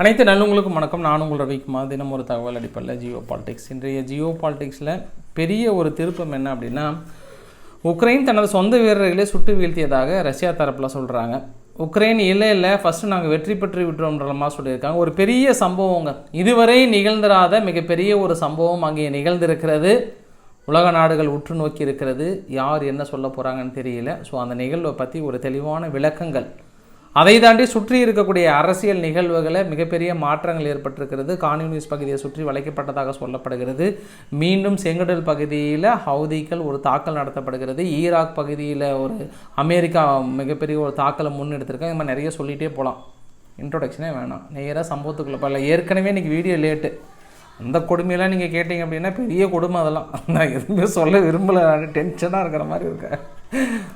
அனைத்து நல்லவங்களுக்கும் வணக்கம். நான் உங்கள் ரவிக்குமார். தினம் ஒரு தகவல் அடிப்படையில் ஜியோ பாலிடிக்ஸ். இன்றைய ஜியோ பாலிடிக்ஸில் பெரிய ஒரு திருப்பம் என்ன அப்படின்னா உக்ரைன் தனது சொந்த வீரர்களை சுட்டு வீழ்த்தியதாக ரஷ்யா தரப்பில் சொல்கிறாங்க உக்ரைன் இல்லை இல்லை ஃபஸ்ட்டு நாங்கள் வெற்றி பெற்று விட்டுறோம்ன்ற மாதிரி சொல்லியிருக்காங்க. ஒரு பெரிய சம்பவங்க இதுவரை நிகழ்ந்திராத மிகப்பெரிய ஒரு சம்பவம் அங்கே நிகழ்ந்திருக்கிறது. உலக நாடுகள் உற்று நோக்கி இருக்கிறது. யார் என்ன சொல்ல போகிறாங்கன்னு தெரியல. ஸோ அந்த நிகழ்வை பற்றி ஒரு தெளிவான விளக்கங்கள் அதை தாண்டி சுற்றி இருக்கக்கூடிய அரசியல் நிகழ்வுகளை மிகப்பெரிய மாற்றங்கள் ஏற்பட்டிருக்கிறது. கான்யூனிஸ் பகுதியை சுற்றி வளைக்கப்பட்டதாக சொல்லப்படுகிறது. மீண்டும் செங்கடல் பகுதியில் ஹவுதிகள் ஒரு தாக்கல் நடத்தப்படுகிறது. ஈராக் பகுதியில் ஒரு அமெரிக்கா மிகப்பெரிய ஒரு தாக்கலை முன்னெடுத்திருக்காங்க. இந்த மாதிரி நிறைய சொல்லிகிட்டே போகலாம் இன்ட்ரொடக்ஷனே வேணாம். நேராக சம்பவத்துக்குள்ளே போகல ஏற்கனவே இன்றைக்கி வீடியோ லேட்டு அந்த கொடுமையெல்லாம் நீங்கள் கேட்டிங்க அப்படின்னா பெரிய கொடுமை அதெல்லாம். நான் எதுவுமே சொல்ல விரும்பலை. டென்ஷனாக இருக்கிற மாதிரி இருக்கேன்.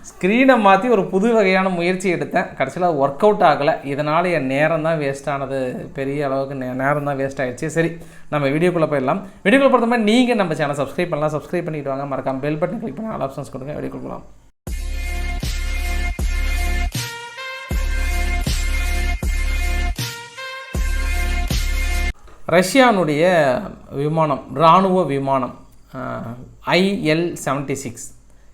ஸ்க்ரீனை மாற்றி ஒரு புது வகையான முயற்சி எடுத்தேன். கடைசியில் ஒர்க் அவுட் ஆகலை. இதனால் என் நேரம் தான் வேஸ்ட் ஆனது. பெரிய அளவுக்கு நே நேரம் தான் வேஸ்ட் ஆகிடுச்சு சரி நம்ம வீடியோக்குள்ளே போயிடலாம். வீடியோக்குள்ளே பொறுத்த மாதிரி நீங்கள் நம்ம சேனல் சப்ஸ்கிரைப் பண்ணலாம். சப்ஸ்கிரைப் பண்ணிட்டு வாங்க. மறக்காமல் பெல் பட்டன் கிளிக் பண்ணி ஆல் ஆப்ஷன்ஸ் கொடுங்க. வீடியோக்குள்ள போகலாம் ரஷ்யானுடைய விமானம் இராணுவ விமானம் ஐஎல் செவன்ட்டி சிக்ஸ்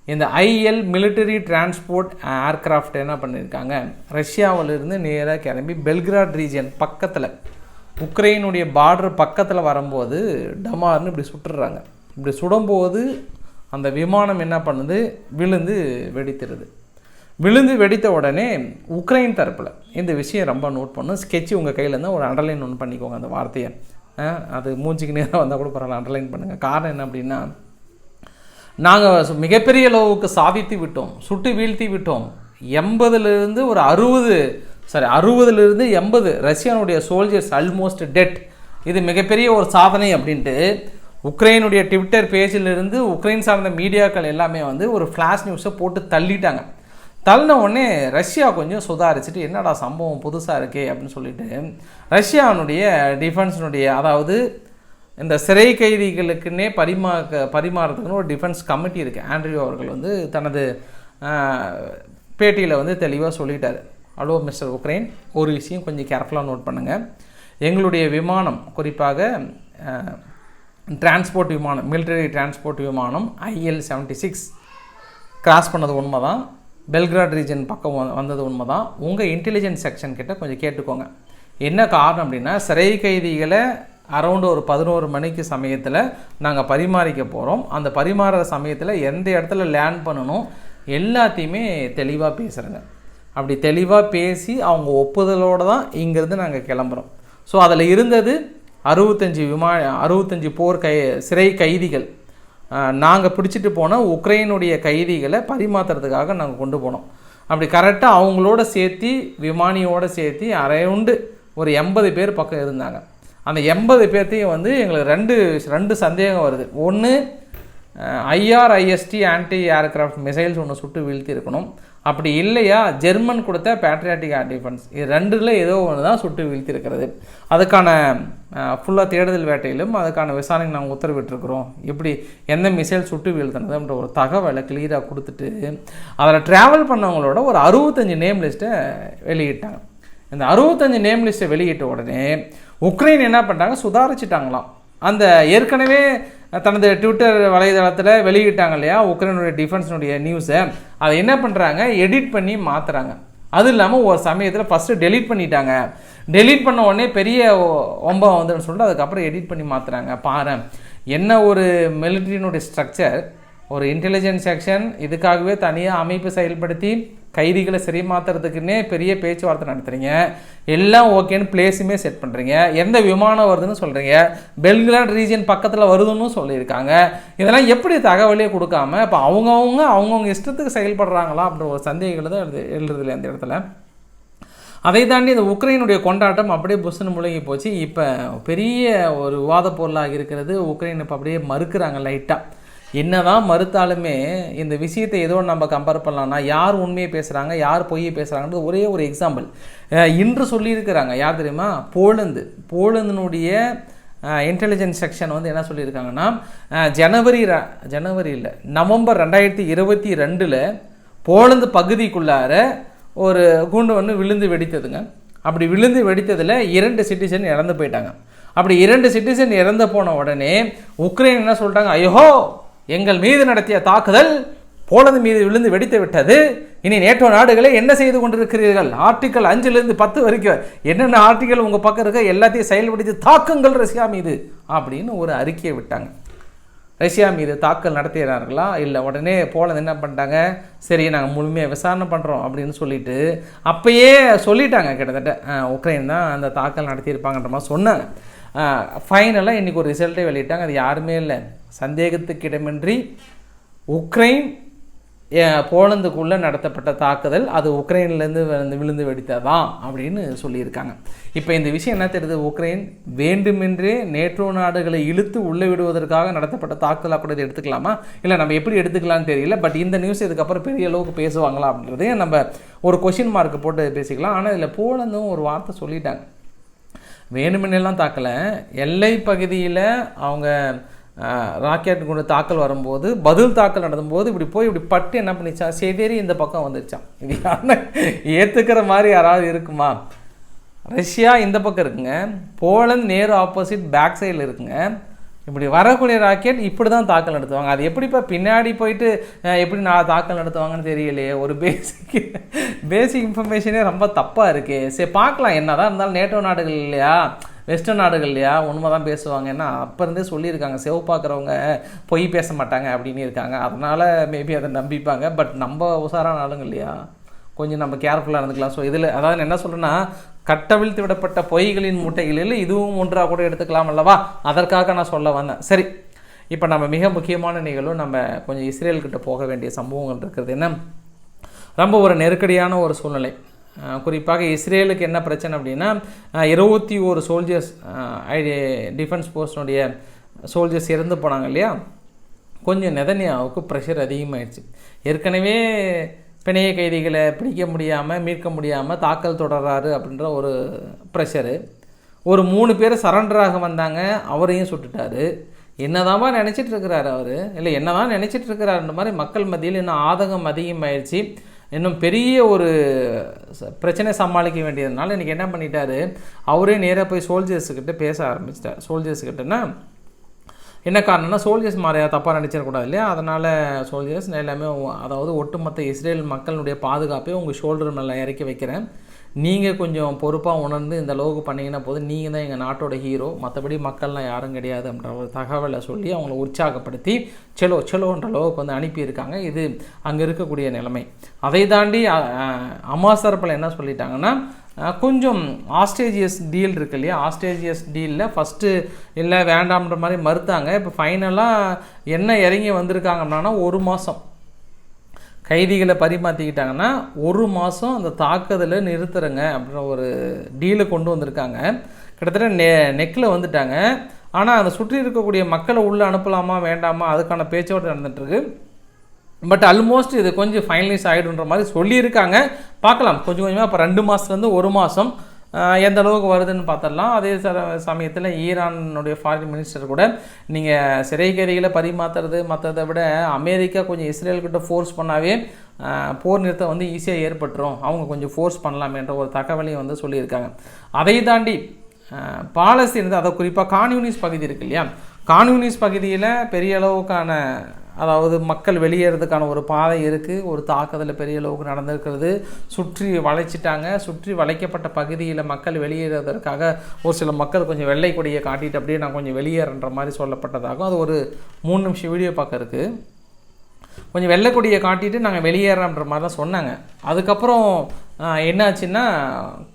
இந்த ஐஎல் மிலிட்டரி டிரான்ஸ்போர்ட் ஏர்க்ராஃப்ட் என்ன பண்ணியிருக்காங்க ரஷ்யாவிலிருந்து நேராக கிளம்பி பெல்கிராட் ரீஜன் பக்கத்தில் உக்ரைனுடைய பார்டர் பக்கத்தில் வரும்போது டமார்னு இப்படி சுட்டுறாங்க. இப்படி சுடும்போது அந்த விமானம் என்ன பண்ணுது? விழுந்து வெடித்துருது. விழுந்து வெடித்த உடனே உக்ரைன் தரப்பில் இந்த விஷயம் ரொம்ப நோட் பண்ணும் ஸ்கெட்ச் உங்கள் கையில் இருந்தால் ஒரு அண்டர்லைன் ஒன்று பண்ணிக்கோங்க அந்த வார்த்தையை. அது மூஞ்சிக்கு நேரம் வந்தால் கூட பரவாயில்ல அண்டர்லைன் பண்ணுங்கள் காரணம் என்ன அப்படின்னா நாங்கள் மிகப்பெரிய அளவுக்கு சாதித்து விட்டோம் சுட்டு வீழ்த்தி விட்டோம். எண்பதுலேருந்து ஒரு அறுபது சாரி அறுபதுலேருந்து எண்பது ரஷ்யானுடைய சோல்ஜர்ஸ் ஆல்மோஸ்ட் டெட் இது மிகப்பெரிய ஒரு சாதனை அப்படின்ட்டு உக்ரைனுடைய ட்விட்டர் பேஜிலிருந்து உக்ரைன் சார்ந்த மீடியாக்கள் எல்லாமே வந்து ஒரு ஃப்ளாஷ் நியூஸை போட்டு தள்ளிட்டாங்க. தள்ளின உடனே ரஷ்யா கொஞ்சம் சுதாரிச்சுட்டு என்னடா சம்பவம் புதுசாக இருக்கே? அப்படின்னு சொல்லிட்டு ரஷ்யானுடைய டிஃபென்ஸினுடைய அதாவது இந்த சிறை கைதிகளுக்குன்னே பரிமா பரிமாறதுக்குன்னு ஒரு டிஃபென்ஸ் கமிட்டி இருக்குது ஆண்ட்ரியூ அவர்கள் வந்து தனது பேட்டியில் வந்து தெளிவாக சொல்லிட்டார். ஹலோ மிஸ்டர் உக்ரைன் ஒரு விஷயம் கொஞ்சம் கேர்ஃபுல்லாக நோட் பண்ணுங்கள் எங்களுடைய விமானம் குறிப்பாக டிரான்ஸ்போர்ட் விமானம் மிலிட்டரி டிரான்ஸ்போர்ட் விமானம் ஐஎல் செவன்ட்டி சிக்ஸ் கிராஸ் பண்ணது உண்மை தான் பெல்கிராட் ரீஜன் பக்கம் வந்தது உண்மை தான் உங்கள் இன்டெலிஜென்ஸ் செக்ஷன் கிட்ட கொஞ்சம் கேட்டுக்கோங்க. என்ன காரணம் அப்படின்னா சிறை கைதிகளை அரௌண்டு ஒரு பதினோரு மணிக்கு சமயத்தில் நாங்கள் பரிமாறிக்க போகிறோம் அந்த பரிமாறுற சமயத்தில் எந்த இடத்துல லேண்ட் பண்ணணும் எல்லாத்தையுமே தெளிவாக பேசுகிறேங்க அப்படி தெளிவாக பேசி அவங்க ஒப்புதலோடு தான் இங்கேருந்து நாங்கள் கிளம்புறோம். ஸோ அதில் இருந்தது அறுபத்தஞ்சி விமா அறுபத்தஞ்சி போர் கை சிறை கைதிகள். நாங்கள் பிடிச்சிட்டு போன உக்ரைனுடைய கைதிகளை பரிமாற்றுறதுக்காக நாங்கள் கொண்டு போனோம். அப்படி கரெக்டாக அவங்களோட சேர்த்து விமானியோட சேர்த்து அரௌண்டு ஒரு எண்பது பேர் பக்கம் இருந்தாங்க. அந்த எண்பது பேர்த்தையும் வந்து எங்களுக்கு ரெண்டு ரெண்டு சந்தேகம் வருது. ஒன்று ஐஆர்ஐஎஸ்டி ஆன்டி ஏர்கிராஃப்ட் மிசைல்ஸ் ஒன்று சுட்டு வீழ்த்தி இருக்கணும். அப்படி இல்லையா? ஜெர்மன் கொடுத்த பேட்ரியாட்டிக் ஏர் டிஃபென்ஸ் இது ரெண்டில் ஏதோ ஒன்று தான் சுட்டு வீழ்த்தி இருக்கிறது. அதுக்கான ஃபுல்லாக தேடுதல் வேட்டையிலும் அதுக்கான விசாரணை நாங்கள் உத்தரவிட்டிருக்கிறோம். எப்படி எந்த மிசைல் சுட்டு வீழ்த்தினதுன்ற ஒரு தகவலை கிளியராக கொடுத்துட்டு அதில் ட்ராவல் பண்ணவங்களோட ஒரு அறுபத்தஞ்சு நேம் லிஸ்ட்டை வெளியிட்டாங்க. இந்த அறுபத்தஞ்சு நேம் லிஸ்ட்டை வெளியிட்ட உடனே உக்ரைன் என்ன பண்ணிட்டாங்க? சுதாரிச்சிட்டாங்களாம். அந்த ஏற்கனவே தனது ட்விட்டர் வலைதளத்தில் வெளியிட்டாங்க இல்லையா? உக்ரைனுடைய டிஃபென்ஸினுடைய நியூஸை அதை என்ன பண்ணுறாங்க எடிட் பண்ணி மாற்றுறாங்க அது இல்லாமல் ஒரு சமயத்தில் ஃபஸ்ட்டு டெலீட் பண்ணிட்டாங்க. டெலீட் பண்ண உடனே பெரிய ஒ- ஒம்பம் வந்துன்னு சொல்லிட்டு அதுக்கப்புறம் எடிட் பண்ணி மாற்றுறாங்க பாரு என்ன ஒரு மிலிட்ரியினுடைய ஸ்ட்ரக்சர் ஒரு இன்டெலிஜென்ஸ் செக்ஷன் இதுக்காகவே தனியாக அமைப்பு செயல்படுத்தி கைதிகளை சரி மாற்றுறதுக்குன்னே பெரிய பேச்சுவார்த்தை நடத்துறீங்க. எல்லாம் ஓகேன்னு பிளேஸுமே செட் பண்ணுறீங்க எந்த விமானம் வருதுன்னு சொல்கிறீங்க பெல்கிராட் ரீஜன் பக்கத்தில் வருதுன்னு சொல்லியிருக்காங்க. இதெல்லாம் எப்படி தகவலே கொடுக்காம இப்போ அவங்கவுங்க அவங்கவுங்க இஷ்டத்துக்கு செயல்படுறாங்களா அப்படின்ற ஒரு சந்தேகங்கள் தான் எழுது எழுதுதில்ல அந்த இடத்துல. அதை தாண்டி இந்த உக்ரைனுடைய கொண்டாட்டம் அப்படியே புஷ்னு முழுங்கி போச்சு. இப்போ பெரிய ஒரு விவாத பொருளாக இருக்கிறது. உக்ரைன் இப்போ அப்படியே மறுக்கிறாங்க லைட்டாக என்னதான் மறுத்தாலுமே இந்த விஷயத்தை ஏதோ நம்ம கம்பேர் பண்ணலாம்னா யார் உண்மையை பேசுகிறாங்க யார் பொய்யை பேசுகிறாங்கன்றது ஒரே ஒரு எக்ஸாம்பிள் இன்று சொல்லியிருக்கிறாங்க. யார் தெரியுமா? போலந்து. போலந்தினுடைய இன்டெலிஜென்ஸ் செக்ஷன் வந்து என்ன சொல்லியிருக்காங்கன்னா ஜனவரி ர- ஜனவரி இல்லை நவம்பர் ரெண்டாயிரத்தி இருபத்தி ரெண்டில் போலந்து பகுதிக்குள்ளார ஒரு குண்டு ஒன்று விழுந்து வெடித்ததுங்க. அப்படி விழுந்து வெடித்ததில் இரண்டு சிட்டிசன் இறந்து போயிட்டாங்க. அப்படி இரண்டு சிட்டிசன் இறந்து போன உடனே உக்ரைன் என்ன சொல்லிட்டாங்க? ஐயோ! எங்கள் மீது நடத்திய தாக்குதல் போலந்து மீது விழுந்து வெடித்து விட்டது. இனி நேட்டோ நாடுகளே என்ன செய்து கொண்டிருக்கிறீர்கள்? ஆர்டிக்கல் அஞ்சிலிருந்து பத்து வரைக்கும். என்னென்ன ஆர்டிக்கல் உங்கள் பக்கம் இருக்க? எல்லாத்தையும் செயல்படுத்தி தாக்குங்கள் ரஷ்யா மீது. அப்படின்னு ஒரு அறிக்கையை விட்டாங்க. ரஷ்யா மீது தாக்கல் நடத்தினார்களா? இல்லை உடனே போலந்து என்ன பண்ணிட்டாங்க? சரி நாங்கள் முழுமையாக விசாரணை பண்ணுறோம் அப்படின்னு சொல்லிட்டு அப்பயே சொல்லிட்டாங்க கிட்டத்தட்ட. உக்ரைன் தான் அந்த தாக்கல் நடத்தியிருப்பாங்கன்ற மாதிரி சொன்னாங்க. ஃபைனலாக இன்றைக்கி ஒரு ரிசல்ட்டே வெளியிட்டாங்க. அது யாருமே இல்லை. சந்தேகத்துக்கிடமின்றி உக்ரைன் போலந்துக்குள்ளே நடத்தப்பட்ட தாக்குதல். அது உக்ரைன்லேருந்து வந்து விழுந்து வெடித்ததான் அப்படின்னு சொல்லியிருக்காங்க. இப்போ இந்த விஷயம் என்ன தெரியுது? உக்ரைன் வேண்டுமென்றே நேட்டோ நாடுகளை இழுத்து உள்ளே விடுவதற்காக நடத்தப்பட்ட தாக்குதலாக கூட எடுத்துக்கலாமா? இல்லை நம்ம எப்படி எடுத்துக்கலாம்னு தெரியல. பட் இந்த நியூஸ் இதுக்கப்புறம் பெரிய அளவுக்கு பேசுவாங்களா அப்படின்றதே நம்ம ஒரு கொஷின் மார்க் போட்டு பேசிக்கலாம். ஆனால் இதில் போலந்தும் ஒரு வார்த்தை சொல்லிட்டாங்க. வேணுமென்னெல்லாம் தாக்கலை. எல்லை பகுதியில் அவங்க ராக்கெட் கொண்டு தாக்கல் வரும்போது பதில் தாக்கல் நடந்தபோது இப்படி போய் இப்படி பட்டு என்ன பண்ணிச்சா செதறி இந்த பக்கம் வந்துருச்சான் இது யாருன்னு ஏற்றுக்கிற மாதிரி யாராவது இருக்குமா? ரஷ்யா இந்த பக்கம் இருக்குங்க. போலந்து நேரு ஆப்போசிட் பேக் சைடில் இருக்குங்க. இப்படி வரக்கூடிய ராக்கெட் இப்படி தான் தாக்கல் நடத்துவாங்க. அது எப்படிப்பா பின்னாடி போயிட்டு எப்படி நான் தாக்கல் நடத்துவாங்கன்னு தெரியலையே. ஒரு பேசிக் பேசிக் இன்ஃபர்மேஷனே ரொம்ப தப்பாக இருக்கே. சரி பார்க்கலாம். என்னதான் இருந்தாலும் நேட்டோ நாடுகள் இல்லையா? வெஸ்டர்ன் நாடுகள் இல்லையா? உண்மை தான் பேசுவாங்க. ஏன்னா அப்போ இருந்தே சொல்லியிருக்காங்க. செவப்பாக்குறவங்க பொய் பேச மாட்டாங்க அப்படின்னு இருக்காங்க. அதனால் மேபி அதை நம்பிப்பாங்க. பட் நம்ம உசாரான ஆளுங்க இல்லையா? கொஞ்சம் நம்ம கேர்ஃபுல்லாக இருந்துக்கலாம். ஸோ இதில் அதாவது என்ன சொல்கிறேன்னா கட்டவிழ்த்து விடப்பட்ட பொய்களின் மூட்டைகளில் இதுவும் ஒன்றாக கூட எடுத்துக்கலாம் அல்லவா? அதற்காக நான் சொல்ல வந்தேன். சரி. இப்போ நம்ம மிக முக்கியமான நிகழ்வு நம்ம கொஞ்சம் இஸ்ரேல்கிட்ட போக வேண்டிய சம்பவங்கள் இருக்கிறது என்ன? ரொம்ப ஒரு நெருக்கடியான ஒரு சூழ்நிலை. குறிப்பாக இஸ்ரேலுக்கு என்ன பிரச்சனை அப்படின்னா இருபத்தி ஒரு சோல்ஜர்ஸ் டிஃபென்ஸ் போர்ஸ்னுடைய சோல்ஜர்ஸ் இறந்து போனாங்க இல்லையா? கொஞ்சம் நெதன்யாவுக்கு ப்ரெஷர் அதிகமாகிடுச்சு ஏற்கனவே பிணைய கைதிகளை பிடிக்க முடியாமல் மீட்க முடியாமல் தாக்கல் தொடர்றாரு அப்படின்ற ஒரு ப்ரெஷரு ஒரு மூணு பேர் சரண்டராக வந்தாங்க அவரையும் சுட்டுட்டாரு. என்னதாம்மா நினச்சிட்டு இருக்கிறாரு அவர்? இல்லை என்னதான் நினச்சிட்டு இருக்கிறாருன்ற மாதிரி மக்கள் மத்தியில் இன்னும் ஆதகம் அதிகமாயிடுச்சு இன்னும் பெரிய ஒரு பிரச்சனை சமாளிக்க வேண்டியதுனால இன்றைக்கி என்ன பண்ணிட்டாரு? அவரே நேராக போய் சோல்ஜர்ஸுக்கிட்ட பேச ஆரம்பிச்சிட்டார். சோல்ஜர்ஸுக்கிட்டனா என்ன காரணம்னா சோல்ஜர்ஸ் மாறியா தப்பாக நினச்சிடக்கூடாது இல்லையா? அதனால் சோல்ஜர்ஸ் எல்லாமே அதாவது ஒட்டுமொத்த இஸ்ரேல் மக்களுடைய பாதுகாப்பை உங்கள் ஷோல்டர் மேலே இறக்கி வைக்கிறேன். நீங்கள் கொஞ்சம் பொறுப்பாக உணர்ந்து இந்த அளவுக்கு பண்ணிங்கன்னா போதும். நீங்கள் தான் எங்கள் நாட்டோட ஹீரோ மற்றபடி மக்கள்லாம் யாரும் கிடையாது அப்படின்ற ஒரு தகவலை சொல்லி அவங்கள உற்சாகப்படுத்தி செலோ செலோன்ற அளவுக்கு வந்து அனுப்பியிருக்காங்க. இது அங்கே இருக்கக்கூடிய நிலைமை. அதை தாண்டி அமாசரப்பில் அமாஸ் தரப்பில் என்ன சொல்லிட்டாங்கன்னா கொஞ்சம் ஆஸ்ட்ரேஜியஸ் டீல் இருக்கு இல்லையா? ஆஸ்ட்ரேஜியஸ் டீலில் ஃபஸ்ட்டு இல்லை வேண்டாம்ன்ற மாதிரி மறுத்தாங்க. இப்போ ஃபைனலாக என்ன இறங்கி வந்திருக்காங்கன்னா ஒரு மாதம் கைதிகளை பரிமாற்றிக்கிட்டாங்கன்னா ஒரு மாதம் அந்த தாக்குதலை நிறுத்துறங்க அப்படின்ற ஒரு டீலை கொண்டு வந்திருக்காங்க. கிட்டத்தட்ட நெ நெக்கில் வந்துட்டாங்க. ஆனால் அதை சுற்றி இருக்கக்கூடிய மக்களை உள்ளே அனுப்பலாமா வேண்டாமா அதுக்கான பேச்சுவார்த்தை நடந்துட்டுருக்கு. பட் ஆல்மோஸ்ட் இது கொஞ்சம் ஃபைனலைஸ் ஆகிடுன்ற மாதிரி சொல்லியிருக்காங்க. பார்க்கலாம். கொஞ்சம் கொஞ்சமாக இப்போ ரெண்டு மாதத்துலேருந்து ஒரு மாதம் எந்த அளவுக்கு வருதுன்னு பார்த்துடலாம். அதே ச சமயத்தில் ஈரானுடைய ஃபாரின் மினிஸ்டர் கூட நீங்கள் சிறைகரிகளை பரிமாற்றுறது மற்றதை விட அமெரிக்கா கொஞ்சம் இஸ்ரேல்கிட்ட ஃபோர்ஸ் பண்ணாவே போர் நிறுத்தம் வந்து ஈஸியாக ஏற்பட்டுரும். அவங்க கொஞ்சம் ஃபோர்ஸ் பண்ணலாமேன்ற ஒரு தகவலையும் வந்து சொல்லியிருக்காங்க. அதை தாண்டி பாலஸ்தீன் அதை குறிப்பாக கான்யூனிஸ் பகுதி இருக்கு இல்லையா? கான்யூனிஸ் பகுதியில் பெரிய அளவுக்கான அதாவது மக்கள் வெளியேறதுக்கான ஒரு பாதை இருக்குது ஒரு தாக்குதல் பெரிய அளவுக்கு நடந்திருக்கிறது. சுற்றி வளைச்சிட்டாங்க. சுற்றி வளைக்கப்பட்ட பகுதியில் மக்கள் வெளியேறுவதற்காக ஒரு சில மக்கள் கொஞ்சம் வெள்ளை கொடியை காட்டிட்டு அப்படியே நான் கொஞ்சம் வெளியேறன்ற மாதிரி சொல்லப்பட்டதாகும் அது ஒரு மூணு நிமிஷம் வீடியோ பார்க்க இருக்குது கொஞ்சம் வெள்ளைக்கொடியை காட்டிட்டு நாங்கள் வெளியேறோன்ற மாதிரி தான் சொன்னாங்க. அதுக்கப்புறம் என்னாச்சுன்னா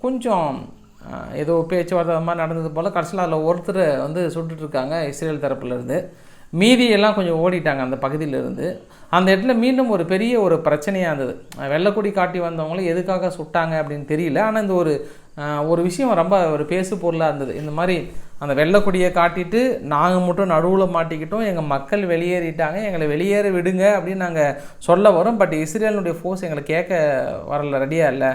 கொஞ்சம் ஏதோ பேச்சுவார்த்தை மாதிரி நடந்தது போல் கடைசியில் அதில் ஒருத்தர் வந்து சுட்டுட்ருக்காங்க இஸ்ரேல் தரப்புலேருந்து மீதியெல்லாம் கொஞ்சம் ஓடிட்டாங்க அந்த பகுதியிலேருந்து. அந்த இடத்துல மீண்டும் ஒரு பெரிய ஒரு பிரச்சனையாக இருந்தது. அஹ், காட்டி வந்தவங்களும் எதுக்காக சுட்டாங்க அப்படின்னு தெரியல. ஆனால் இந்த ஒரு ஒரு விஷயம் ரொம்ப ஒரு பேசு பொருளாக இருந்தது. இந்த மாதிரி அந்த வெள்ளைக்கொடியை காட்டிட்டு நாங்கள் மட்டும் நடுவில் மாட்டிக்கிட்டோம். எங்கள் மக்கள் வெளியேறிட்டாங்க. எங்களை வெளியேற விடுங்க அப்படின்னு நாங்கள் சொல்ல வரோம். பட் இஸ்ரேலினுடைய ஃபோர்ஸ் எங்களை கேட்க வரல. ரெடியாக இல்லை.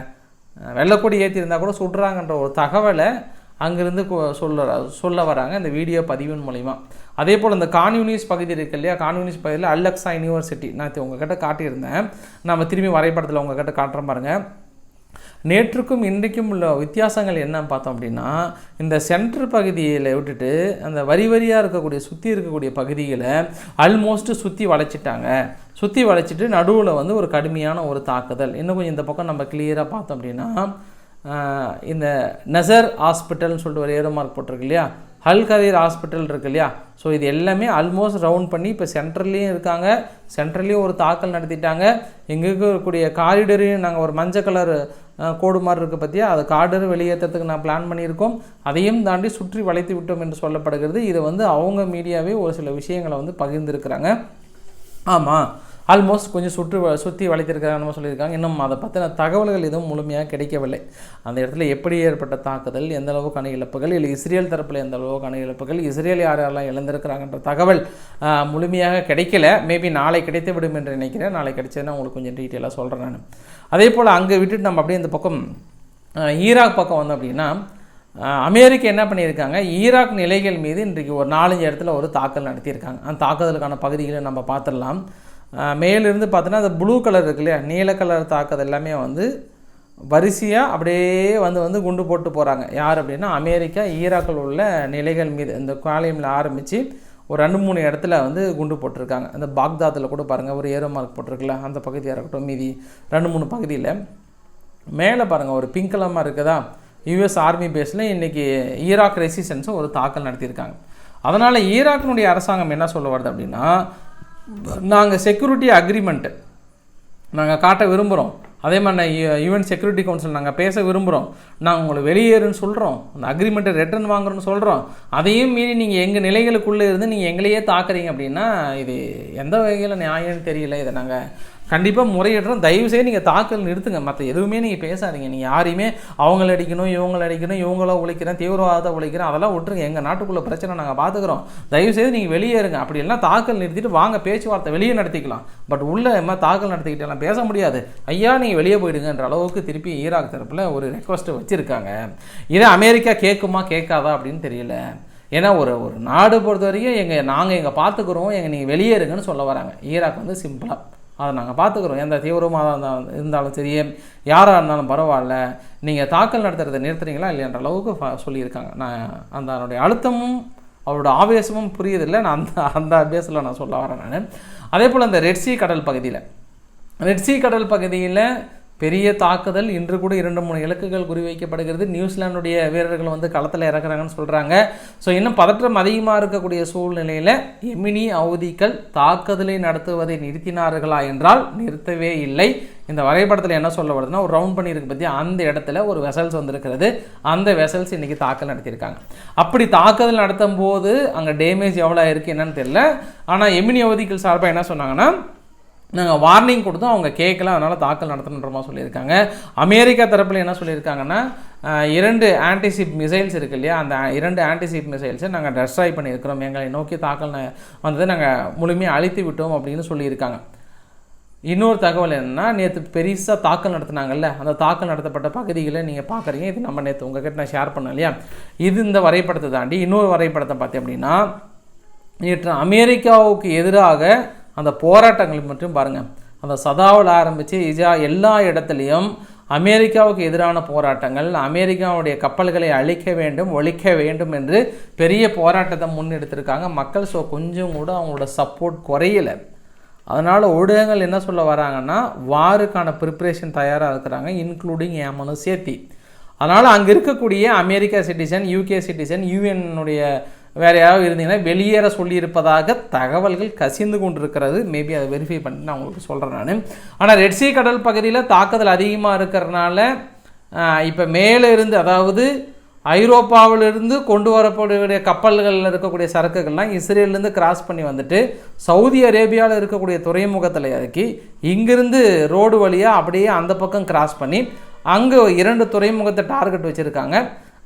வெள்ளக்கொடி ஏற்றிருந்தால் கூட சுடுறாங்கன்ற ஒரு தகவலை அங்கேருந்து சொல்ல சொல்ல வராங்க. இந்த வீடியோ பதிவின் மூலிமா அதே போல் இந்த கான்யூனிஸ் பகுதி இருக்கு இல்லையா? கான்யூனிஸ் பகுதியில் அலெக்ஸா யூனிவர்சிட்டி. நான் உங்ககிட்ட காட்டியிருந்தேன். நம்ம திரும்பி வரைபடத்தில் உங்ககிட்ட காட்டுற பாருங்கள் நேற்றுக்கும் இன்றைக்கும் உள்ள வித்தியாசங்கள் என்னன்னு பார்த்தோம் அப்படின்னா இந்த சென்ட்ரு பகுதியில் விட்டுட்டு அந்த வரி வரியாக இருக்கக்கூடிய சுற்றி இருக்கக்கூடிய பகுதிகளை அல்மோஸ்ட்டு சுற்றி வளைச்சிட்டாங்க. சுற்றி வளைச்சிட்டு நடுவில் வந்து ஒரு கடுமையான ஒரு தாக்குதல். இன்னும் கொஞ்சம் இந்த பக்கம் நம்ம கிளியராக பார்த்தோம் அப்படின்னா இந்த நெசர் ஹாஸ்பிட்டல்னு சொல்லிட்டு ஒரு ஏரோ மார்க் போட்டிருக்கு இல்லையா? ஹல்கரீர் ஹாஸ்பிட்டல் இருக்கு இல்லையா? ஸோ இது எல்லாமே ஆல்மோஸ்ட் ரவுண்ட் பண்ணி இப்போ சென்ட்ரல்லையும் இருக்காங்க. சென்ட்ரல்லையும் ஒரு தாக்கல் நடத்திட்டாங்க. எங்கே இருக்கக்கூடிய காரிடரையும் நாங்கள் ஒரு மஞ்சள் கலர் கோடு மாதிரி இருக்குது பற்றியா அது காரிடர் வெளியேற்றத்துக்கு நான் பிளான் பண்ணியிருக்கோம். அதையும் தாண்டி சுற்றி வளைத்து விட்டோம் என்று சொல்லப்படுகிறது. இதை வந்து அவங்க மீடியாவே ஒரு சில விஷயங்களை வந்து பகிர்ந்திருக்கிறாங்க. ஆமாம் ஆல்மோஸ்ட் கொஞ்சம் சுற்று சுற்றி வளைத்திருக்கிறாங்கன்னு சொல்லியிருக்காங்க. இன்னும் அதை பற்றின தகவல்கள் எதுவும் முழுமையாக கிடைக்கவில்லை. அந்த இடத்துல எப்படி ஏற்பட்ட தாக்குதல் எந்த அளவுக்கு இழப்புகள் இல்லை இஸ்ரேல் தரப்பில் எந்த அளவுக்கு இழப்புகள் இஸ்ரேல் யார் யாரெல்லாம் இழந்திருக்கிறாங்கன்ற தகவல் முழுமையாக கிடைக்கல. மேபி நாளை கிடைத்து விடும் என்று நினைக்கிறேன். நாளை கிடைச்சதுன்னா உங்களுக்கு கொஞ்சம் டீட்டெயிலாக சொல்கிறேன் நான். அதே போல் அங்கே விட்டுட்டு நம்ம அப்படியே இந்த பக்கம் ஈராக் பக்கம் வந்தோம் அப்படின்னா அமெரிக்கா என்ன பண்ணியிருக்காங்க? ஈராக் நிலைகள் மீது இன்றைக்கு ஒரு நாலஞ்சு இடத்துல ஒரு தாக்கல் நடத்தியிருக்காங்க. அந்த தாக்குதலுக்கான பகுதிகளை நம்ம பார்த்துடலாம். மேலிருந்து பார்த்தோன்னா அந்த ப்ளூ கலர் இருக்கு இல்லையா? நீல கலர் தாக்குதல் எல்லாமே வந்து வரிசையாக அப்படியே வந்து வந்து குண்டு போட்டு போகிறாங்க யார் அப்படின்னா அமெரிக்கா ஈராக்கில் உள்ள நிலைகள் மீது இந்த குவாலியமில் ஆரம்பித்து ஒரு ரெண்டு மூணு இடத்துல வந்து குண்டு போட்டிருக்காங்க. அந்த பாக்தாத்தில் கூட பாருங்கள் ஒரு ஏரோ மார்க் போட்டிருக்குல்ல அந்த பகுதியாக இருக்கட்டும் மீதி ரெண்டு மூணு பகுதியில். மேலே பாருங்கள் ஒரு பிங்க் கலமாக இருக்குதா? யூஎஸ் ஆர்மி பேஸில் இன்றைக்கி ஈராக் ரெசிஸ்டன்ஸும் ஒரு தாக்கல் நடத்தியிருக்காங்க. அதனால் ஈராக்கினுடைய அரசாங்கம் என்ன சொல்ல வருது அப்படின்னா நாங்கள் செக்யூரிட்டி அக்ரிமெண்ட்டு நாங்கள் காட்ட விரும்புகிறோம் அதே மாதிரி யுஎன் செக்யூரிட்டி கவுன்சில் நாங்கள் பேச விரும்புகிறோம் நாங்கள் உங்களை வெளியேறுன்னு சொல்கிறோம் அந்த அக்ரிமெண்ட்டை ரிட்டர்ன் வாங்குறோன்னு சொல்கிறோம் அதையும் மீறி நீங்கள் எங்கள் நிலைகளுக்குள்ளே இருந்து நீங்கள் எங்களையே தாக்குறீங்க அப்படின்னா இது எந்த வகையில் நியாயம்னு தெரியல. இதை நாங்கள் கண்டிப்பாக முறையிடுறோம் தயவு செய்து நீங்கள் தாக்கல் நிறுத்துங்க. மற்ற எதுவுமே நீங்கள் பேசாதீங்க. நீங்கள் யாரையுமே அவங்கள அடிக்கணும் இவங்கள அடிக்கணும் இவங்கள உழைக்கிறேன் தீவிரவாதத்தை உழைக்கிறேன் அதெல்லாம் விட்டுருங்க. எங்கள் நாட்டுக்குள்ளே பிரச்சனை நாங்கள் பார்த்துக்குறோம் தயவு செய்து நீங்கள் வெளியேறுங்க அப்படி எல்லாம் தாக்கல் நிறுத்திட்டு வாங்க பேச்சுவார்த்தை வெளியே நடத்திக்கலாம். பட் உள்ளே எம்மா தாக்கல் நடத்திக்கிட்டெல்லாம் பேச முடியாது. ஐயா நீங்கள் வெளியே போயிடுங்கன்ற அளவுக்கு திருப்பி ஈராக் தரப்பில் ஒரு ரெக்வஸ்ட்டு வச்சுருக்காங்க. இதை அமெரிக்கா கேட்குமா கேட்காதா அப்படின்னு தெரியல. ஏன்னா ஒரு ஒரு நாடு பொறுத்த வரைக்கும் எங்கள் நாங்கள் எங்கே பார்த்துக்குறோம் எங்கள் நீங்கள் வெளியேறுங்கன்னு சொல்ல வராங்க. ஈராக் வந்து சிம்பிளாக அதை நாங்கள் பார்த்துக்குறோம். எந்த தீவிரமாக இருந்தாலும் இருந்தாலும் சரி யாராக இருந்தாலும் பரவாயில்ல. நீங்கள் தாக்கல் நடத்துகிறத நிறுத்துறீங்களா இல்லையன்ற அளவுக்கு சொல்லியிருக்காங்க. நான் அந்த அதனுடைய அழுத்தமும் அவரோட ஆவேசமும் புரியுதில்லை. நான் அந்த அந்த பேஸில் நான் சொல்ல வரேன் நான். அதே போல் அந்த ரெட்சி கடல் பகுதியில். ரெட்சி கடல் பகுதியில் பெரிய தாக்குதல். இன்று கூட இரண்டு மூணு இலக்குகள் குறிவைக்கப்படுகிறது நியூசிலாந்துடைய வீரர்கள் வந்து களத்தில் இறக்குறாங்கன்னு சொல்கிறாங்க ஸோ இன்னும் பதற்றம் அதிகமாக இருக்கக்கூடிய சூழ்நிலையில் எமினி அவதிகள் தாக்குதலை நடத்துவதை நிறுத்தினார்களா என்றால் நிறுத்தவே இல்லை. இந்த வரைபடத்தில் என்ன சொல்ல வருதுன்னா ஒரு ரவுண்ட் பண்ணியிருக்கு பற்றி அந்த இடத்துல ஒரு வெசல்ஸ் வந்திருக்கிறது. அந்த வெசல்ஸ் இன்னைக்கு தாக்கல் நடத்தியிருக்காங்க. அப்படி தாக்குதல் நடத்தும் போது அங்கே டேமேஜ் எவ்வளோ இருக்குது என்னன்னு தெரியல. ஆனால் எமினி அவதிகள் சார்பாக என்ன சொன்னாங்கன்னா நாங்கள் வார்னிங் கொடுத்தோம் அவங்க கேட்கல அதனால் தாக்கல் நடத்தணுன்ற மாதிரி சொல்லியிருக்காங்க. அமெரிக்கா தரப்பில் என்ன சொல்லியிருக்காங்கன்னா இரண்டு ஆன்டிசிப் மிசைல்ஸ் இருக்கு இல்லையா அந்த இரண்டு ஆன்டிசிப் மிசைல்ஸை நாங்கள் டெஸ்ட்ராய் பண்ணியிருக்கிறோம். எங்களை நோக்கி தாக்கல் வந்ததை நாங்கள் முழுமையாக அழித்து விட்டோம் அப்படின்னு சொல்லியிருக்காங்க. இன்னொரு தகவல் என்னன்னா நேற்று பெருசாக தாக்கல் நடத்துனாங்கல்ல அந்த தாக்கல் நடத்தப்பட்ட பகுதிகளை நீங்கள் பார்க்குறீங்க இது நம்ம நேற்று உங்ககிட்ட நான் ஷேர் பண்ணேன் இல்லையா? இது இந்த வரைபடத்தை தாண்டி இன்னொரு வரைபடத்தை பார்த்தேன் அப்படின்னா நேற்று அமெரிக்காவுக்கு எதிராக அந்த போராட்டங்கள் மட்டும் பாருங்கள் அந்த சதாவில் ஆரம்பித்து இஜா எல்லா இடத்துலையும் அமெரிக்காவுக்கு எதிரான போராட்டங்கள் அமெரிக்காவுடைய கப்பல்களை அழிக்க வேண்டும் ஒழிக்க வேண்டும் என்று பெரிய போராட்டத்தை முன்னெடுத்திருக்காங்க. மக்கள் ஸோ கொஞ்சம் கூட அவங்களோட சப்போர்ட் குறையலை. அதனால் ஊடகங்கள் என்ன சொல்ல வராங்கன்னா வாருக்கான ப்ரிப்ரேஷன் தயாராக இருக்கிறாங்க இன்க்ளூடிங் ஏமனு சேர்த்தி அதனால் அங்கே இருக்கக்கூடிய அமெரிக்கா சிட்டிசன் யூகே சிட்டிசன் யூஎன்னுடைய வேறு யாராவது இருந்தீங்கன்னா வெளியேற சொல்லியிருப்பதாக தகவல்கள் கசிந்து கொண்டிருக்கிறது. மேபி அதை வெரிஃபை பண்ணிட்டு நான் உங்களுக்கு சொல்கிறேன் நான். ஆனால் ரெட்சி கடல் பகுதியில் தாக்குதல் அதிகமாக இருக்கிறனால இப்போ மேலே இருந்து அதாவது ஐரோப்பாவிலிருந்து கொண்டு வரக்கூடிய கப்பல்களில் இருக்கக்கூடிய சரக்குகள்லாம் இஸ்ரேலேருந்து கிராஸ் பண்ணி வந்துட்டு சவுதி அரேபியாவில் இருக்கக்கூடிய துறைமுகத்தில் இறக்கி இங்கிருந்து ரோடு வழியாக அப்படியே அந்த பக்கம் கிராஸ் பண்ணி அங்கே இரண்டு துறைமுகத்தை டார்கெட் வச்சுருக்காங்க.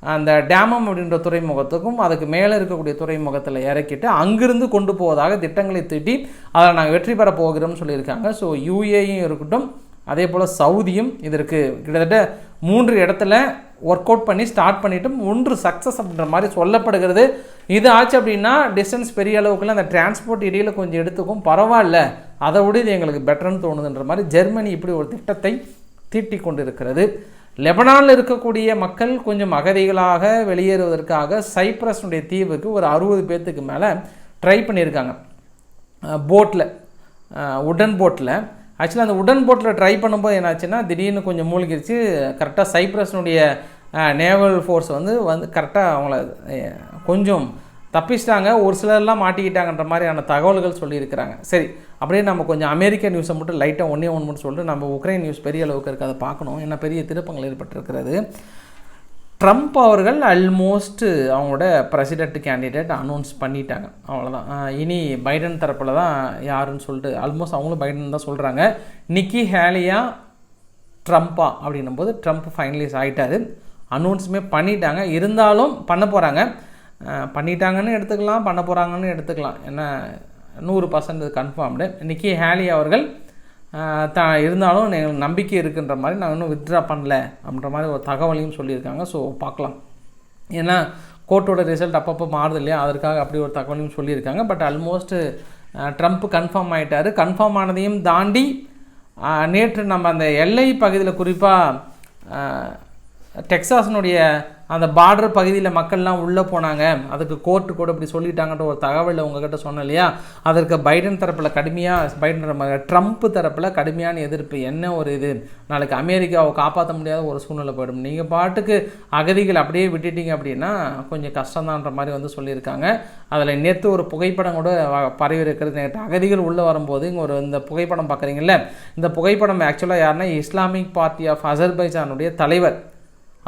அந்த டேமம் அப்படின்ற துறைமுகத்துக்கும் அதுக்கு மேலே இருக்கக்கூடிய துறைமுகத்தில் இறக்கிட்டு அங்கிருந்து கொண்டு போவதாக திட்டங்களை தீட்டி அதை நாங்கள் வெற்றி பெற போகிறோம்னு சொல்லியிருக்காங்க. ஸோ யூஏயும் இருக்கட்டும் அதே போல் சவுதியும் இதற்கு கிட்டத்தட்ட மூன்று இடத்துல ஒர்க் அவுட் பண்ணி ஸ்டார்ட் பண்ணிட்டு ஒன்று சக்ஸஸ் அப்படின்ற மாதிரி சொல்லப்படுகிறது. இது ஆச்சு அப்படின்னா டிஸ்டன்ஸ் பெரிய அளவுக்குலாம் அந்த டிரான்ஸ்போர்ட் இடையில கொஞ்சம் எடுத்துக்கும். பரவாயில்ல. அதை விட இது எங்களுக்கு பெட்டர்னு தோணுதுன்ற மாதிரி ஜெர்மனி இப்படி ஒரு திட்டத்தை தீட்டி கொண்டிருக்கிறது. லெபனானில் இருக்கக்கூடிய மக்கள் கொஞ்சம் அகதிகளாக வெளியேறுவதற்காக சைப்ரஸ்னுடைய தீவுக்கு ஒரு அறுபது பேர்த்துக்கு மேலே ட்ரை பண்ணியிருக்காங்க. போட்டில் உடன் போட்டில் ஆக்சுவலாக அந்த உடன் போட்டில் ட்ரை பண்ணும்போது என்னாச்சுன்னா திடீர்னு கொஞ்சம் மூழ்கிருச்சு. கரெக்டாக சைப்ரஸ்னுடைய நேவல் ஃபோர்ஸ் வந்து வந்து கரெக்டாக அவங்கள கொஞ்சம் தப்பிச்சிட்டாங்க. ஒரு சிலர்லாம் மாட்டிக்கிட்டாங்கன்ற மாதிரியான தகவல்கள் சொல்லியிருக்கிறாங்க. சரி. அப்படியே நம்ம கொஞ்சம் அமெரிக்க நியூஸை மட்டும் லைட்டாக ஒன்றே ஒன்று மட்டும் சொல்லிட்டு நம்ம உக்ரைன் நியூஸ் பெரிய அளவுக்கு இருக்குது அதை பார்க்கணும். ஏன்னா பெரிய திருப்பங்கள் ஏற்பட்டிருக்கிறது. ட்ரம்ப் அவர்கள் அல்மோஸ்ட்டு அவங்களோட பிரசிடென்ட் கேண்டிடேட் அனௌன்ஸ் பண்ணிட்டாங்க. அவ்வளோதான் இனி பைடன் தரப்பில் தான் யாருன்னு சொல்லிட்டு ஆல்மோஸ்ட் அவங்களும் பைடன் தான் சொல்கிறாங்க நிக்கி ஹேலியா ட்ரம்ப்பா அப்படின்னும் போது ட்ரம்ப் ஃபைனலைஸ் ஆகிட்டாரு அனௌன்ஸுமே பண்ணிட்டாங்க. இருந்தாலும் பண்ண போகிறாங்க பண்ணிட்டாங்கன்னு எடுத்துக்கலாம் பண்ண போகிறாங்கன்னு எடுத்துக்கலாம். ஏன்னா நூறு பர்சன்ட் கன்ஃபார்ம்டு நிக்கி ஹேலி அவர்கள் தான் இருந்தாலும் நம்பிக்கை இருக்குன்ற மாதிரி நான் இன்னும் வித்ட்ரா பண்ணல அப்படின்ற மாதிரி ஒரு தகவலையும் சொல்லியிருக்காங்க. ஸோ பார்க்கலாம். ஏன்னா கோர்ட்டோட ரிசல்ட் அப்பப்போ மாறுது இல்லையா? அதற்காக அப்படி ஒரு தகவலையும் சொல்லியிருக்காங்க. பட் ஆல்மோஸ்ட் ட்ரம்ப் கன்ஃபார்ம் ஆகிட்டார் கன்ஃபார்ம் ஆனதையும் தாண்டி நேற்று நம்ம அந்த எல்லை பகுதியில் குறிப்பாக டெக்ஸாஸினுடைய அந்த பார்டர் பகுதியில் மக்கள்லாம் உள்ளே போனாங்க. அதுக்கு கோர்ட்டு கூட இப்படி சொல்லிட்டாங்கன்ற ஒரு தகவலில் உங்ககிட்ட சொன்னேன் இல்லையா? அதற்கு பைடன் தரப்பில் கடுமையாக பைடன் ட்ரம்ப் தரப்பில் கடுமையான எதிர்ப்பு. என்ன ஒரு இது? நாளைக்கு அமெரிக்காவை காப்பாற்ற முடியாத ஒரு சூழ்நிலை போயிடும். நீங்கள் பாட்டுக்கு அகதிகள் அப்படியே விட்டுட்டீங்க அப்படின்னா கொஞ்சம் கஷ்டம்தான்ற மாதிரி வந்து சொல்லியிருக்காங்க. அதில் நேற்று ஒரு புகைப்படம் கூட பரவி இருக்கிறது நேற்று அகதிகள் உள்ளே வரும்போது இங்கே ஒரு இந்த புகைப்படம் பார்க்குறீங்கல்ல இந்த புகைப்படம் ஆக்சுவலாக யாருன்னா இஸ்லாமிக் பார்ட்டி ஆஃப் அசர்பைஜானுடைய தலைவர்.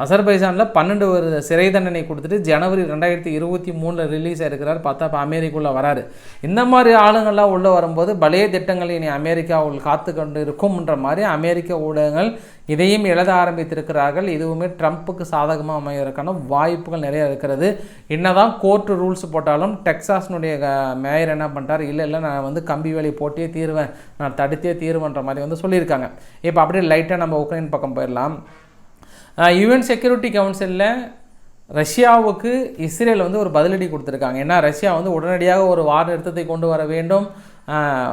அசர்பைசானில் பன்னெண்டு வருட சிறை தண்டனை கொடுத்துட்டு ஜனவரி ரெண்டாயிரத்தி இருபத்தி மூணில் ரிலீஸ் ஆயிருக்கிறார். பார்த்தா இப்போ அமெரிக்குள்ளே வராரு. இந்த மாதிரி ஆளுங்கள்லாம் உள்ளே வரும்போது பழைய திட்டங்கள் இனி அமெரிக்காவில் காத்து கொண்டு இருக்கும்ன்ற மாதிரி அமெரிக்க ஊடகங்கள் இதையும் எழுத ஆரம்பித்திருக்கிறார்கள். இதுவுமே ட்ரம்ப்புக்கு சாதகமாக அமைவதற்கான வாய்ப்புகள் நிறைய இருக்கிறது. என்னதான் கோர்ட்டு ரூல்ஸ் போட்டாலும் டெக்ஸாஸ்னுடைய மேயர் என்ன பண்ணிட்டார் இல்லை இல்லை நான் வந்து கம்பி வேலி போட்டே தீருவேன். நான் தடுத்தே தீருவேன்ற மாதிரி வந்து சொல்லியிருக்காங்க. இப்போ அப்படியே லைட்டாக நம்ம உக்ரைன் பக்கம் போயிடலாம். யுஎன் செக்யூரிட்டி கவுன்சிலில் ரஷ்யாவுக்கு இஸ்ரேல் வந்து ஒரு பதிலடி கொடுத்துருக்காங்க. ஏன்னா ரஷ்யா வந்து உடனடியாக ஒரு வார நிறுத்தத்தை கொண்டு வர வேண்டும்.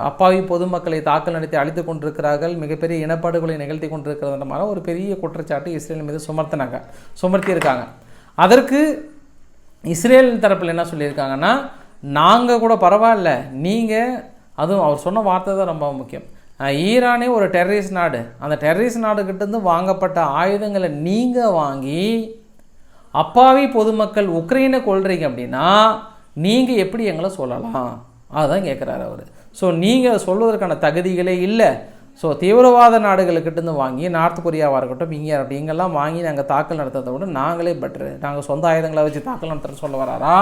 அப்பாவி பொதுமக்களை தாக்கல் நடத்தி அழித்து கொண்டிருக்கிறார்கள். மிகப்பெரிய இனப்பாடுகளை நிகழ்த்தி கொண்டிருக்கிறது மாதிரி ஒரு பெரிய குற்றச்சாட்டு இஸ்ரேல் மீது சுமர்த்தினாங்க சுமர்த்தியிருக்காங்க. அதற்கு இஸ்ரேல் தரப்பில் என்ன சொல்லியிருக்காங்கன்னா நாங்கள் கூட பரவாயில்ல. நீங்கள் அதுவும் அவர் சொன்ன வார்த்தை தான் ரொம்ப முக்கியம். ஈரானே ஒரு டெரரிஸ்ட் நாடு. அந்த டெரரிஸ்ட் நாடுகிட்டேருந்து வாங்கப்பட்ட ஆயுதங்களை நீங்கள் வாங்கி அப்பாவி பொதுமக்கள் உக்ரைனை கொள்றீங்க அப்படின்னா நீங்கள் எப்படி எங்களை சொல்லலாம்? அதுதான் கேட்குறாரு அவர். ஸோ நீங்கள் சொல்வதற்கான தகுதிகளே இல்லை. ஸோ தீவிரவாத நாடுகளுக்கிட்டேருந்து வாங்கி நார்த் கொரியாவாக இருக்கட்டும் இங்கே இருக்கட்டும் இங்கெல்லாம் வாங்கி நாங்கள் தாக்கல் நடத்துறதை விட நாங்களே பெட்ரு நாங்கள் சொந்த ஆயுதங்களை வச்சு தாக்கல் நடத்துகிற சொல்ல வராரா?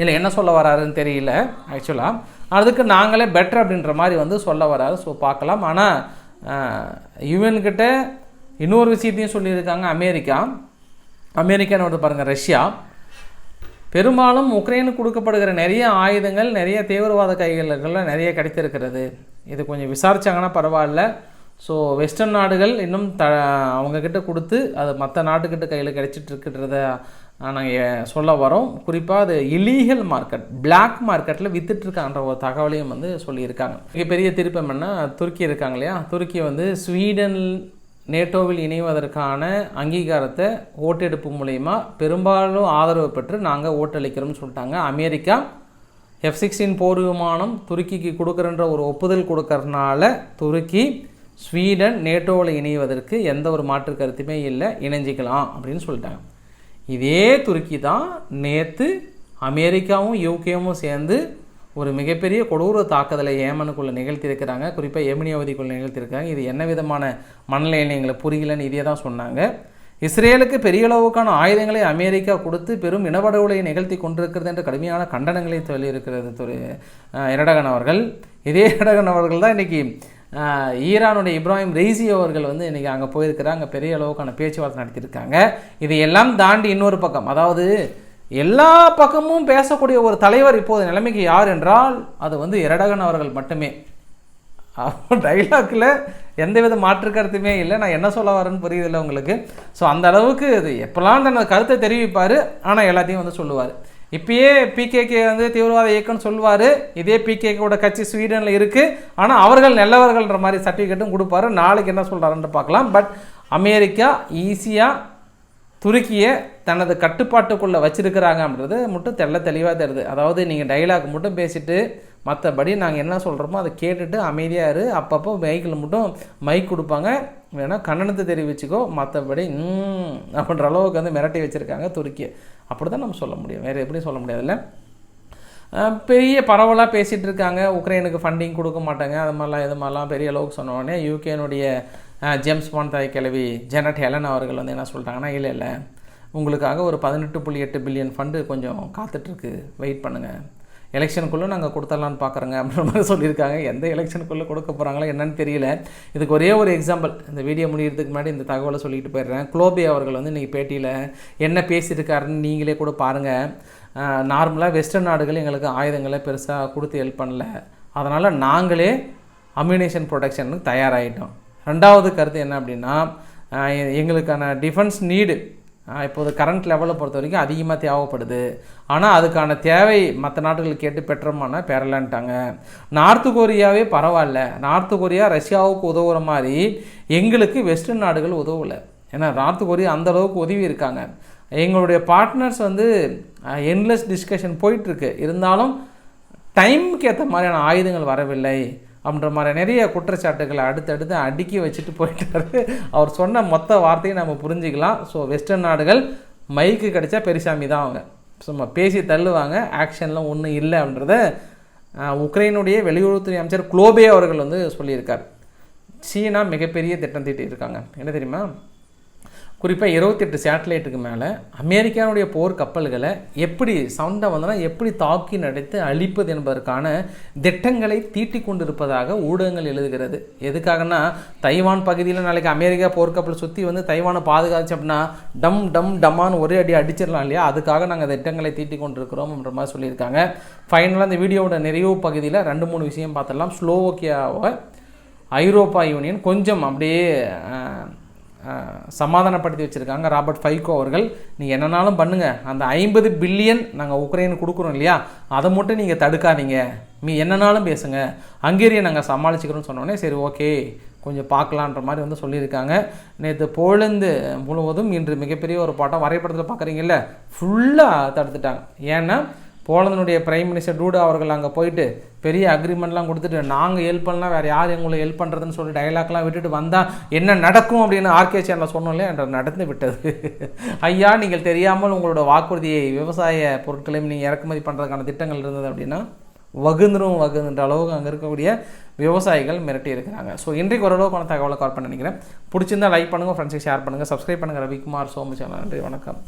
இல்லை என்ன சொல்ல வராருன்னு தெரியல ஆக்சுவலாக அதுக்கு நாங்களே பெட்ரு அப்படின்ற மாதிரி வந்து சொல்ல வராரு. ஸோ பார்க்கலாம். ஆனால் யுஎன்கிட்ட இன்னொரு விஷயத்தையும் சொல்லியிருக்காங்க. அமெரிக்கா. அமெரிக்கான்னு வந்து பாருங்கள் ரஷ்யா. பெரும்பாலும் உக்ரைனுக்கு கொடுக்கப்படுகிற நிறைய ஆயுதங்கள் நிறைய தீவிரவாத கைகளில் நிறைய கிடைத்திருக்கிறது. இது கொஞ்சம் விசாரித்தாங்கன்னா பரவாயில்ல. ஸோ வெஸ்டர்ன் நாடுகள் இன்னும் த அவங்கக்கிட்ட கொடுத்து அது மற்ற நாட்டுக்கிட்ட கையில் கிடைச்சிட்டு இருக்கிறத நாங்கள் சொல்ல வரோம். குறிப்பாக அது இலீகல் மார்க்கெட் பிளாக் மார்க்கெட்டில் வித்துட்ருக்கான்ற ஒரு தகவலையும் வந்து சொல்லியிருக்காங்க. மிகப்பெரிய திருப்பம் என்ன? துருக்கி இருக்காங்க இல்லையா? துருக்கி வந்து ஸ்வீடன் நேட்டோவில் இணைவதற்கான அங்கீகாரத்தை ஓட்டெடுப்பு மூலயமா பெரும்பாலும் ஆதரவு பெற்று நாங்கள் ஓட்டளிக்கிறோம்னு சொல்லிட்டாங்க. அமெரிக்கா எஃப் சிக்ஸ்டீன் போர் விமானம் துருக்கிக்கு கொடுக்குறன்ற ஒரு ஒப்புதல் கொடுக்கறனால துருக்கி ஸ்வீடன் நேட்டோவில் இணைவதற்கு எந்த ஒரு மாற்று கருத்துமே இல்லை. இணைஞ்சிக்கலாம் அப்படின்னு சொல்லிட்டாங்க. இதே துருக்கி தான் நேற்று அமெரிக்காவும் யூகேவும் சேர்ந்து ஒரு மிகப்பெரிய கொடூர தாக்குதலை ஏமனுக்குள்ளே நிகழ்த்தியிருக்கிறாங்க. குறிப்பாக எமினி அவதிக்குள்ளே நிகழ்த்தியிருக்காங்க இது என்ன விதமான மனநிலையில் எங்களை புரியலன்னு இதே தான் சொன்னாங்க. இஸ்ரேலுக்கு பெரிய அளவுக்கான ஆயுதங்களை அமெரிக்கா கொடுத்து பெரும் இனப்படுகொலை நிகழ்த்தி கொண்டிருக்கிறது என்று கடுமையான கண்டனங்களை சொல்லியிருக்கிறது துறை இரடகன் எரடகன் அவர்கள். இதே எரடகன் அவர்கள் தான் இன்றைக்கி ஈரானுடைய இப்ராஹிம் ரெய்சி அவர்கள் வந்து இன்றைக்கி அங்கே போயிருக்கிறாங்க. பெரிய அளவுக்கான பேச்சுவார்த்தை நடத்தியிருக்காங்க. இது எல்லாம் தாண்டி இன்னொரு பக்கம் அதாவது எல்லா பக்கமும் பேசக்கூடிய ஒரு தலைவர் இப்போது நிலைமைக்கு யார் என்றால் அது வந்து எரடகன் அவர்கள் மட்டுமே. டைலாக்ல எந்தவித மாற்று கருத்துமே இல்லை. நான் என்ன சொல்ல வரேன்னு புரியுதில்லை உங்களுக்கு. ஸோ அந்த அளவுக்கு இது எப்போல்லாம் தனது கருத்தை தெரிவிப்பார் ஆனால் எல்லாத்தையும் வந்து சொல்லுவார். இப்பயே பிகேகே வந்து தீவிரவாத இயக்கம்னு சொல்லுவார். இதே பிகேகோட கட்சி ஸ்வீடனில் இருக்குது ஆனால் அவர்கள் நல்லவர்கள்ன்ற மாதிரி சர்டிஃபிகேட்டும் கொடுப்பாரு. நாளைக்கு என்ன சொல்கிறாருன்னு பார்க்கலாம். பட் அமெரிக்கா ஈஸியாக துருக்கியை தனது கட்டுப்பாட்டுக்குள்ளே வச்சிருக்கிறாங்கன்றது மட்டும் தெள்ள தெளிவாக தருது அதாவது நீங்கள் டைலாக் மட்டும் பேசிட்டு மற்றபடி நாங்கள் என்ன சொல்கிறோமோ அதை கேட்டுட்டு அமைதியாக இரு. அப்பப்போ மைக்கில் மட்டும் மைக் கொடுப்பாங்க. வேணால் கண்டனத்தை தெரிவிச்சுக்கோ. மற்றபடி அப்படின்ற அளவுக்கு வந்து மிரட்டி வச்சுருக்காங்க துருக்கியை அப்படி தான் நம்ம சொல்ல முடியும். வேறு எப்படி சொல்ல முடியாதுல்ல. பெரிய பரவலாக பேசிகிட்டு இருக்காங்க. உக்ரைனுக்கு ஃபண்டிங் கொடுக்க மாட்டாங்க. அது மாதிரிலாம் இது மாதிரிலாம் பெரிய அளவுக்கு சொன்னோடனே யூகேனுடைய ஜேம்ஸ் பான் தாய் கிழவி ஜெனட் ஹெலன் அவர்கள் வந்து என்ன சொல்லிட்டாங்கன்னா இல்லை இல்லை. உங்களுக்காக ஒரு பதினெட்டு புள்ளி எட்டு பில்லியன் ஃபண்டு கொஞ்சம் காத்துட்ருக்கு வெயிட் பண்ணுங்கள் எலெக்ஷனுக்குள்ளே நாங்கள் கொடுத்துடலான்னு பார்க்குறோங்க அப்படின்ற மாதிரி சொல்லியிருக்காங்க. எந்த எலெக்ஷனுக்குள்ளே கொடுக்க போகிறாங்களோ என்னன்னு தெரியல. இதுக்கு ஒரே ஒரு எக்ஸாம்பிள் இந்த வீடியோ முடியறதுக்கு முன்னாடி இந்த தகவலை சொல்லிட்டு போயிடுறேன். குளோபி அவர்கள் வந்து இன்றைக்கி பேட்டியில் என்ன பேசியிருக்காருன்னு நீங்களே கூட பாருங்கள் நார்மலாக வெஸ்டர்ன் நாடுகள் எங்களுக்கு ஆயுதங்களை பெருசாக கொடுத்து ஹெல்ப் பண்ணல. அதனால் நாங்களே அம்யூனேஷன் ப்ரொடக்ஷனுக்கு தயாராகிட்டோம் ரெண்டாவது கருத்து என்ன அப்படின்னா எங்களுக்கான டிஃபென்ஸ் நீடு இப்போது கரண்ட் லெவலை பொறுத்த வரைக்கும் அதிகமாக தேவைப்படுது. ஆனால் அதுக்கான தேவை மற்ற நாடுகள் கேட்டு பெற்றோமானா பெறலான்ட்டாங்க நார்த்து கொரியாவே பரவாயில்ல. நார்த்து கொரியா ரஷ்யாவுக்கு உதவுற மாதிரி எங்களுக்கு வெஸ்டர்ன் நாடுகள் உதவலை. ஏன்னா நார்த்து கொரியா அந்த அளவுக்கு உதவி இருக்காங்க. எங்களுடைய பார்ட்னர்ஸ் வந்து என்லெஸ் டிஸ்கஷன் போயிட்டுருக்கு இருந்தாலும் டைமுக்கு ஏற்ற மாதிரியான ஆயுதங்கள் வரவில்லை. அப்படின்ற மாதிரி நிறைய குற்றச்சாட்டுகளை அடுத்தடுத்து அடுக்கி வச்சுட்டு போயிட்டாரு. அவர் சொன்ன மொத்த வார்த்தையும் நம்ம புரிஞ்சுக்கலாம். ஸோ வெஸ்டர்ன் நாடுகள் மைக்கு கிடைச்சா பெரிசாமி தான் அவங்க. சும்மா பேசி தள்ளுவாங்க ஆக்ஷன்லாம் ஒன்றும் இல்லை அப்படின்றத உக்ரைனுடைய வெளியுறவுத்துறை அமைச்சர் குளோபே அவர்கள் வந்து சொல்லியிருக்கார். சீனா மிகப்பெரிய திட்டம் தீட்டியிருக்காங்க. என்ன தெரியுமா? குறிப்பாக இருபத்தெட்டு சேட்டலைட்டுக்கு மேலே அமெரிக்காவுடைய போர் கப்பல்களை எப்படி சவுண்டை வந்தனா எப்படி தாக்கி நடத்து அழிப்பது என்பதற்கான திட்டங்களை தீட்டிக் கொண்டிருப்பதாக ஊடகங்கள் எழுதுகிறது. எதுக்காகனா தைவான் பகுதியில் நாளைக்கு அமெரிக்கா போர்க்கப்பல் சுற்றி வந்து தைவானை பாதுகாச்சு அப்படின்னா டம் டம் டம்மான்னு ஒரே அடி அடிச்சிடலாம் இல்லையா? அதுக்காக நாங்கள் திட்டங்களை தீட்டிக் கொண்டிருக்கிறோம்ன்ற மாதிரி சொல்லியிருக்காங்க. ஃபைனலாக இந்த வீடியோவோட நிறைவு பகுதியில் ரெண்டு மூணு விஷயம் பார்த்துடலாம். ஸ்லோவோக்கியாவை ஐரோப்பா யூனியன் கொஞ்சம் அப்படியே சமாதானப்படுத்தி வச்சுருக்காங்க ராபர்ட் ஃபைகோ அவர்கள். நீங்கள் என்னன்னாலும் பண்ணுங்கள் அந்த ஐம்பது பில்லியன் நாங்கள் உக்ரைனுக்கு கொடுக்குறோம் இல்லையா? அதை மட்டும் நீங்கள் தடுக்காதீங்க. மீ என்னன்னாலும் பேசுங்க. ஹங்கேரியை நாங்கள் சமாளிச்சுக்கிறோம்னு சொன்னோடனே சரி ஓகே கொஞ்சம் பார்க்கலான்ற மாதிரி வந்து சொல்லியிருக்காங்க. நேற்று போலந்து முழுவதும் இன்று மிகப்பெரிய ஒரு பாட்டம் வரைபடத்தில் பார்க்குறீங்கல்ல ஃபுல்லாக தடுத்துட்டாங்க. ஏன்னா போலந்தினுடைய பிரைம் மினிஸ்டர் டூடா அவர்கள் அங்கே போயிட்டு பெரிய அக்ரிமெண்ட்லாம் கொடுத்துட்டு நாங்கள் ஹெல்ப் பண்ணலாம் வேறு யார் எங்களை ஹெல்ப் பண்ணுறதுன்னு சொல்லி டைலாக்லாம் விட்டுட்டு வந்தால் என்ன நடக்கும்? அப்படின்னு ஆர்கே சேனலில் சொன்னோம் இல்லையா? என்ற நடந்து விட்டது. ஐயா நீங்கள் தெரியாமல் உங்களோட வாக்குறுதியை விவசாய பொருட்களையும் நீங்கள் இறக்குமதி பண்ணுறதுக்கான திட்டங்கள் இருந்தது அப்படின்னா வகுந்துரும் வகுந்துன்ற அளவுக்கு அங்கே இருக்கக்கூடிய விவசாயிகள் மிரட்டி இருக்கிறாங்க. ஸோ இன்றைக்கு ஓரளவுக்கான தகவலை கால் பண்ண நினைக்கிறேன். பிடிச்சிருந்தா லைக் பண்ணுங்கள் ஃப்ரெண்ட்ஸுக்கு ஷேர் பண்ணுங்கள் சப்ஸ்கிரைப் பண்ணுங்கள் ரவிக்குமார் சோமு சேனல். நன்றி வணக்கம்.